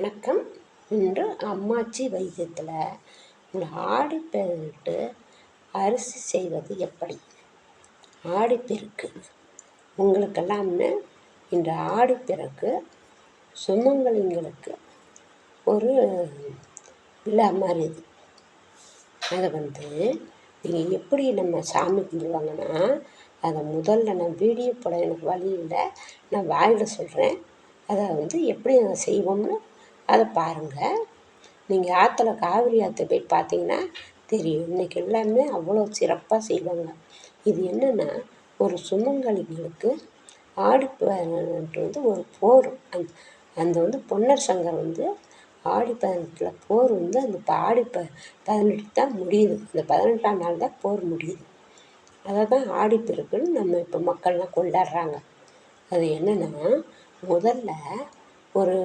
வணக்கம். இன்று அம்மாச்சி வைத்தியத்தில் உங்களை ஆடிப்பெருக்கிட்டு அரிசி செய்வது எப்படி? ஆடிப்பெருக்கு உங்களுக்கெல்லாம்னு இந்த ஆடிப்பெருக்கு சுமங்கலிங்களுக்கு ஒரு விழா மாதிரி இது. அதை வந்து நீங்கள் எப்படி நம்ம சாமி கும்பிடுவாங்கன்னா அதை முதல்ல நான் வீடியோ போட எனக்கு வழியில் நான் வாயில் சொல்கிறேன் அதை வந்து எப்படி நாங்கள் செய்வோம்னு அதை பாருங்கள் நீங்கள் ஆற்றுல காவிரி ஆற்று போய் பார்த்தீங்கன்னா தெரியும். இன்றைக்கி எல்லாமே அவ்வளோ சிறப்பாக செய்வாங்க. இது என்னென்னா ஒரு சுமங்கலிங்களுக்கு ஆடி வந்து ஒரு போர். அந் அந்த வந்து பொன்னர் சங்கர் வந்து ஆடி பதினெட்டில் போர் வந்து அந்த ஆடி ப பதினெட்டு தான் முடியுது. அந்த பதினெட்டாம் நாள் தான் போர் முடியுது. அதை தான் ஆடிப்பெருக்குன்னு நம்ம இப்போ மக்கள்லாம் கொண்டாடுறாங்க. அது என்னென்னா முதல்ல ஒரு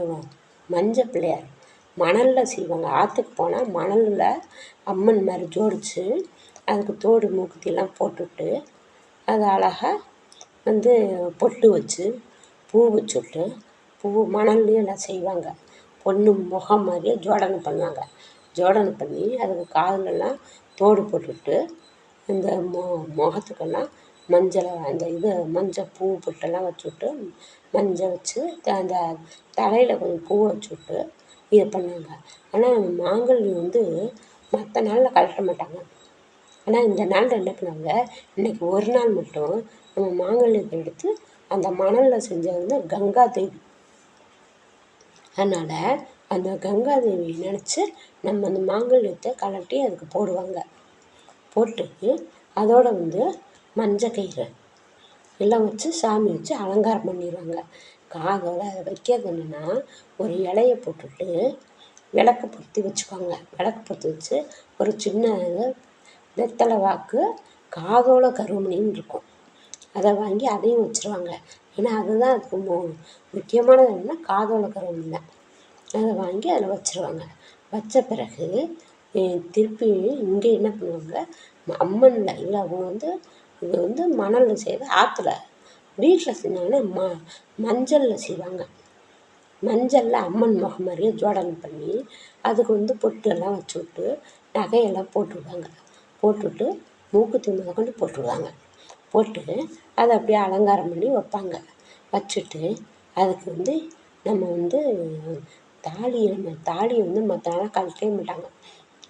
மஞ்சள் பிள்ளையார். மணலில் செய்வாங்க. ஆற்றுக்கு போனால் மணலில் அம்மன் மாதிரி ஜோடித்து அதுக்கு தோடு மூக்குத்திலாம் போட்டுவிட்டு அது அழகாக வந்து பொட்டு வச்சு பூ வச்சுட்டு பூ மணல்லையும் எல்லாம் செய்வாங்க. பொண்ணு முகம் மாதிரியே ஜோடனை பண்ணுவாங்க. ஜோடனை பண்ணி அதுக்கு காதுலெல்லாம் தோடு போட்டுவிட்டு இந்த மொ முகத்துக்கெல்லாம் மஞ்சளை அந்த இது மஞ்சள் பூ பொட்டெல்லாம் வச்சுவிட்டு மஞ்சள் வச்சு அந்த தலையில் கொஞ்சம் பூவை வச்சுவிட்டு இது பண்ணாங்க ஆனால் மாங்கல்யம் வந்து மற்ற நாளில் கழட்ட மாட்டாங்க. ஆனால் இந்த நாளில் என்ன பண்ணாங்க இன்றைக்கி ஒரு நாள் மட்டும் நம்ம மாங்கல்யத்தை எடுத்து அந்த மணலில் செஞ்சது வந்து கங்கா தேவி. அதனால் அந்த கங்கா தேவியை நினச்சி நம்ம அந்த மாங்கல்யத்தை கழட்டி அதுக்கு போடுவாங்க. போட்டு அதோடு வந்து மஞ்சள் கயிறு எல்லாம் வச்சு சாமி வச்சு அலங்காரம் பண்ணிடுவாங்க காதோட அதை வைக்கிறது என்னென்னா ஒரு இலைய போட்டுட்டு விளக்கு பொருத்தி வச்சுக்கோங்க. விளக்கு பொருத்தி வச்சு ஒரு சின்ன வெத்தலை வாக்கு காதோல கருமணின்னு இருக்கும். அதை வாங்கி அதையும் வச்சுருவாங்க. ஏன்னா அதுதான் அதுக்கு மு முக்கியமானது என்னென்னா காதோல கருமணி தான். அதை வாங்கி அதில் வச்சுருவாங்க. வச்ச பிறகு திருப்பி இங்கே என்ன பண்ணுவாங்க? அம்மனில் இல்லை அவங்க வந்து இது வந்து மணலில் செய்கிறது ஆற்றுல வீட்டில் செஞ்சாங்கன்னா ம மஞ்சளில் செய்வாங்க. மஞ்சளில் அம்மன் முகம் மாதிரியே ஜோடனை பண்ணி அதுக்கு வந்து பொட்டெல்லாம் வச்சு விட்டு நகையெல்லாம் போட்டு விடுவாங்க போட்டுவிட்டு மூக்குத்தி முதற்கொண்டு போட்டு விடுவாங்க போட்டு அதை அப்படியே அலங்காரம் பண்ணி வைப்பாங்க. வச்சுட்டு அதுக்கு வந்து நம்ம வந்து தாலியை நம்ம தாலியை வந்து மற்ற நாளாக கழட்டவே மாட்டாங்க.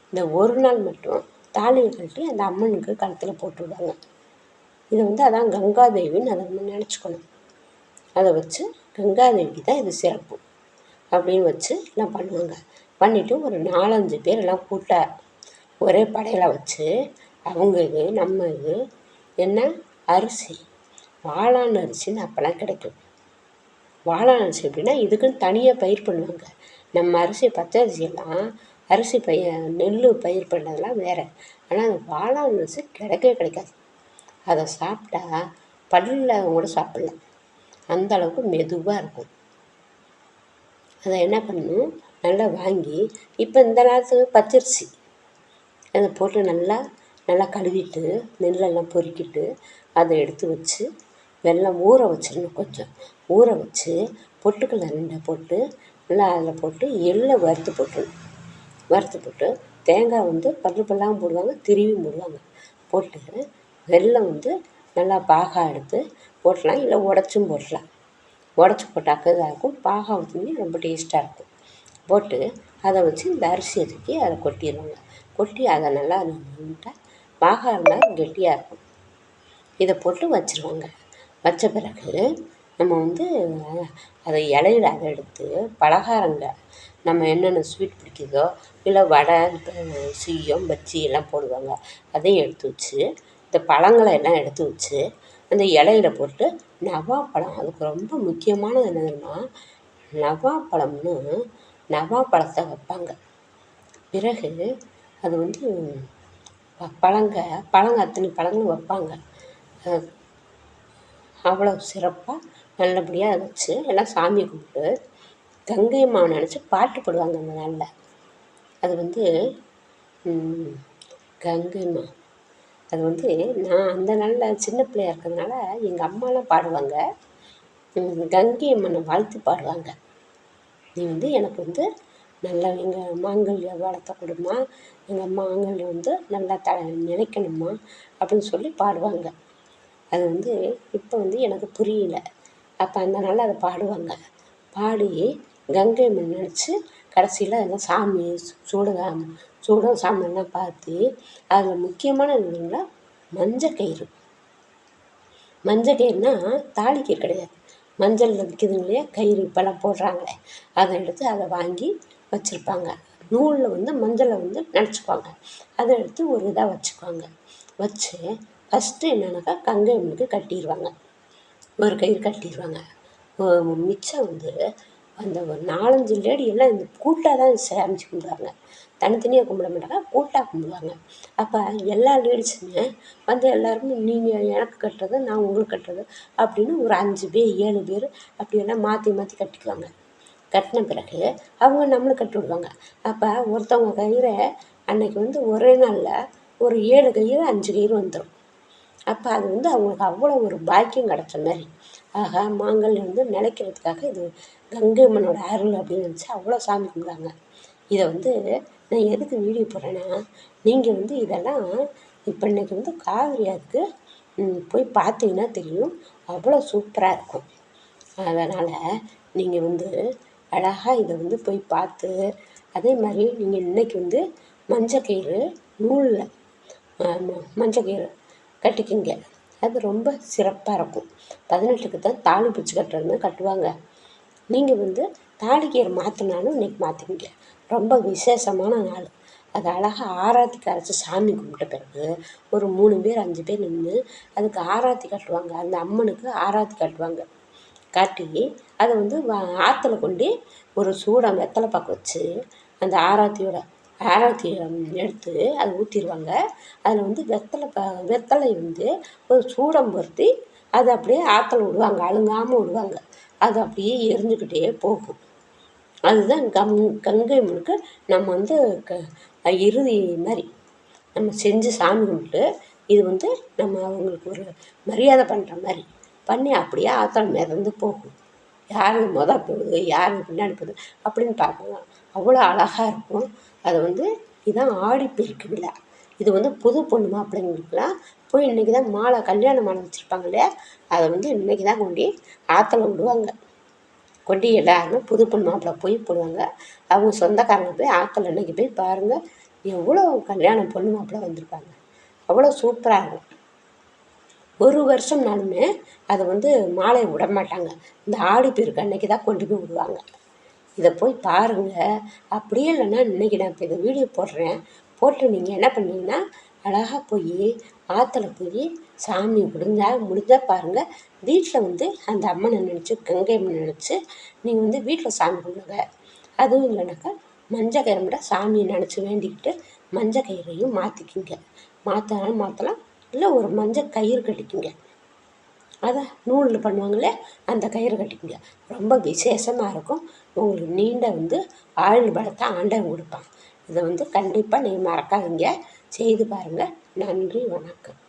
இந்த ஒரு நாள் மட்டும் தாலியை கழட்டி அந்த அம்மனுக்கு கழுத்தில் போட்டு விடுவாங்க இது வந்து அதான் கங்காதேவின்னு அதை வந்து நினச்சிக்கணும். அதை வச்சு கங்காதேவிக்கு தான் இது சிறப்பு அப்படின்னு வச்சு எல்லாம் பண்ணுவாங்க. பண்ணிவிட்டு ஒரு நாலஞ்சு பேர் எல்லாம் கூட்ட ஒரே படையில் வச்சு அவங்க இது நம்ம இது என்ன? அரிசி. வாழான் அரிசின்னு அப்போல்லாம் கிடைக்கும். வாழான் அரிசி அப்படின்னா இதுக்குன்னு தனியாக பயிர் பண்ணுவாங்க. நம்ம அரிசி பச்சை அரிசியெல்லாம் அரிசி பயிர் நெல் பயிர் பண்ணதெல்லாம் வேறு. ஆனால் அந்த வாழான் அரிசி கிடைக்கவே கிடைக்காது. அதை சாப்பிட்டா பல்லில் கூட சாப்பிட்லாம். அந்த அளவுக்கு மெதுவாக இருக்கும். அதை என்ன பண்ணணும்? நல்லா வாங்கி இப்போ இந்த நேரத்துக்கு பச்சரிசி. அதை போட்டு நல்லா நல்லா கழுவிட்டு நெல்லெல்லாம் பொறுக்கிட்டு அதை எடுத்து வச்சு வெள்ளம் ஊற வச்சிடணும் கொஞ்சம். ஊற வச்சு பொட்டுக்களை ரெண்டை போட்டு நல்லா அதில் போட்டு எள்ளை வறுத்து போட்டுடணும். வறுத்து போட்டு தேங்காய் வந்து பல்லு பல்லாகவும் போடுவாங்க திருவியும் போடுவாங்க. போட்டு வெல்லம் வந்து நல்லா பாகா எடுத்து போடலாம் இல்லை உடச்சும் போடலாம் உடச்சி போட்டாக்க இதாக இருக்கும். பாகா ஊற்றினி ரொம்ப டேஸ்ட்டாக இருக்கும். போட்டு அதை வச்சு இந்த அரிசி தூக்கி அதை கொட்டிடுவாங்க கொட்டி அதை நல்லா நீட்டாக பாகா இருந்தால் கெட்டியாக இருக்கும். இதை போட்டு வச்சுருவாங்க. வச்ச பிறகு நம்ம வந்து அதை இலையில அதை எடுத்து பலகாரங்க நம்ம என்னென்ன ஸ்வீட் பிடிக்குதோ இல்லை வடை சுய்யம் பஜ்ஜி எல்லாம் போடுவாங்க அதையும் எடுத்து வச்சு இந்த பழங்களை எல்லாம் எடுத்து வச்சு அந்த இலையில போட்டு நவாப்பழம் அதுக்கு ரொம்ப முக்கியமானது என்னதுன்னா நவாப்பழம்னு நவாப்பழத்தை வைப்பாங்க. பிறகு அது வந்து பழங்க பழங்க அத்தனை பழங்களும் வைப்பாங்க. அவ்வளோ சிறப்பாக நல்லபடியாக வச்சு எல்லாம் சாமி கும்பிட்டு கங்கை அம்மாவை நினச்சி பாட்டு பாடுவாங்க அந்த நாளில். அது வந்து கங்கை மா அது வந்து நான் அந்த நாளில் சின்ன பிள்ளையா இருக்கிறதுனால எங்கள் அம்மாலாம் பாடுவாங்க. கங்கை அம்மனை வாழ்த்து பாடுவாங்க. நீ வந்து எனக்கு வந்து நல்லா எங்கள் மாங்கல்ய வளர்த்த கொடுமா எங்கள் மாங்கல்யம் வந்து நல்லா த நினைக்கணுமா அப்படின்னு சொல்லி பாடுவாங்க. அது வந்து இப்போ வந்து எனக்கு புரியல. அப்போ அந்த நாளில் அதை பாடுவாங்க. பாடி கங்கை அம்மன் நினச்சி கடைசியில் எல்லாம் சாமி சூடம் சூடம் சாமான்லாம் பார்த்து அதில் முக்கியமான என்னன்னா மஞ்சள் கயிறு. மஞ்சள் கயிறுனா தாலி கிடையாது. மஞ்சளில் விற்கிதுங்க இல்லையா? கயிறு இப்போல்லாம் போடுறாங்களே. அதை எடுத்து அதை வாங்கி வச்சுருப்பாங்க. நூலில் வந்து மஞ்சளை வந்து நினச்சிக்குவாங்க. அதை எடுத்து ஒரு இதாக வச்சுக்குவாங்க. வச்சு ஃபஸ்ட்டு என்னென்னாக்கா கங்கை அம்மனுக்கு கட்டிடுவாங்க ஒரு கயிறு கட்டிடுவாங்க மிச்சம் வந்து அந்த ஒரு நாலஞ்சு லேடி எல்லாம் இந்த கூட்டாக தான் சாமி கும்பிடுவாங்க. தனித்தனியாக கும்பிட மாட்டாங்க கூட்டாக கும்பிடுவாங்க. அப்போ எல்லா லேடிஸுமே வந்து எல்லாருமே நீங்கள் எனக்கு கட்டுறது நான் உங்களுக்கு கட்டுறது அப்படின்னு ஒரு அஞ்சு பேர் ஏழு பேர் அப்படியெல்லாம் மாற்றி மாற்றி கட்டிக்குவாங்க. கட்டின பிறகு அவங்க நம்மளுக்கு கட்டி விடுவாங்க. அப்போ ஒருத்தவங்க கயிறை அன்னைக்கு வந்து ஒரே நாளில் ஒரு ஏழு கயிறு அஞ்சு கயிறு வந்துடும் அப்போ அது வந்து அவங்களுக்கு அவ்வளோ ஒரு பாக்கியம் கிடச்ச மாதிரி. ஆகா மாங்கல்யம் வந்து நிலைக்கிறதுக்காக இது கங்கை அம்மனோட அருள் அப்படின்னு நினச்சி அவ்வளோ சாமி கும்பிடுவாங்க இதை வந்து நான் எதுக்கு வீடியோ போடுறேன்னா நீங்கள் வந்து இதெல்லாம் இப்போ இன்றைக்கி வந்து காவிரி ஆற்றுக்கு போய் பார்த்தீங்கன்னா தெரியும். அவ்வளோ சூப்பராக இருக்கும். அதனால் நீங்கள் வந்து அழகாக இதை வந்து போய் பார்த்து அதே மாதிரி நீங்கள் இன்றைக்கி வந்து மஞ்சக்கயிறு நூலில் மஞ்சக்கயிறு கட்டிக்கிங்க. அது ரொம்ப சிறப்பாக இருக்கும். பதினெட்டுக்கு தான் தாலி பிடிச்சி கட்டுறது கட்டுவாங்க. நீங்கள் வந்து தாலிக்கீரை மாற்றினாலும் இன்றைக்கி மாற்றிக்கிங்க ரொம்ப விசேஷமான நாள். அது அழகாக ஆராத்தி கரைச்சி சாமி கும்பிட்ட பிறகு ஒரு மூணு பேர் அஞ்சு பேர் நின்று அதுக்கு ஆராத்தி கட்டுவாங்க. அந்த அம்மனுக்கு ஆராத்தி கட்டுவாங்க. காட்டி அதை வந்து ஆற்றுல கொண்டு ஒரு சூடம் வெத்தலை பாக்கு வச்சு அந்த ஆராத்தியோட ஆராத்தி எடுத்து அதை ஊற்றிடுவாங்க அதில் வந்து வெத்தலை ப வெத்தலை வந்து ஒரு சூடம் பொருத்தி அதை அப்படியே ஆற்றுல விடுவாங்க அழுங்காமல் விடுவாங்க. அது அப்படியே எரிஞ்சுக்கிட்டே போகும். அதுதான் கம் கங்கை முழுக்க நம்ம வந்து க இறுதி மாதிரி. நம்ம செஞ்சு சாமி கும்பிட்டு இது வந்து நம்ம அவங்களுக்கு ஒரு மரியாதை பண்ணுற மாதிரி பண்ணி அப்படியே ஆத்தல் மிதந்து போகும். யார் மொதல் போகுது யார் பின்னாடி போகுது அப்படின்னு பார்க்கலாம். அவ்வளோ அழகாக இருக்கும். அதை வந்து இதுதான் ஆடிப்பெருக்கு விழா. இது வந்து புது பொண்ணு மாப்பிள்ளைங்களுக்குலாம் போய் இன்றைக்கி தான் மாலை கல்யாண மாலை வச்சுருப்பாங்க இல்லையா? அதை வந்து இன்றைக்கி தான் கொண்டு ஆற்றுல விடுவாங்க. கொண்டு எல்லாருமே புது பொண்ணு மாப்பிள்ளை போய் போடுவாங்க. அவங்க சொந்தக்காரங்க போய் ஆற்றுல இன்றைக்கி போய் பாருங்கள் எவ்வளோ கல்யாணம் பொண்ணு மாப்பிள்ளை வந்திருப்பாங்க. அவ்வளோ சூப்பராக இருக்கும். ஒரு வருஷம்னாலுமே அதை வந்து மாலையை விட மாட்டாங்க இந்த ஆடிப்பெருக்கு அன்னைக்கு தான் கொண்டு போய் விடுவாங்க. இதை போய் பாருங்கள் அப்படியே இல்லைன்னா இன்றைக்கி நான் இப்போ இதை வீடியோ போடுறேன். போட்டு நீங்கள் என்ன பண்ணீங்கன்னா அழகாக போய் ஆற்றுல போய் சாமி முடிஞ்சால் முடிஞ்சால் பாருங்கள் வீட்டில் வந்து அந்த அம்மனை நினச்சி கங்கை அம்மனை நினச்சி நீங்கள் வந்து வீட்டில் சாமி கும்பிடுங்க. அதுவும் இல்லைனாக்கா மஞ்சள் கயிறு சாமியை நினச்சி வேண்டிக்கிட்டு மஞ்சள் கயிறையும் மாற்றிக்கிங்க மாற்றினாலும் மாற்றலாம் இல்லை ஒரு மஞ்சள் கயிறு கட்டிக்கிங்க. அதை நூலில் பண்ணுவாங்களே அந்த கயிறு கட்டிக்குங்க ரொம்ப விசேஷமாக இருக்கும். உங்களுக்கு நீண்ட வந்து ஆயுள் பலத்தை ஆண்டவன் கொடுப்பான். இதை வந்து கண்டிப்பாக நீங்கள் மறக்காதீங்க. செய்து பாருங்கள் நன்றி வணக்கம்.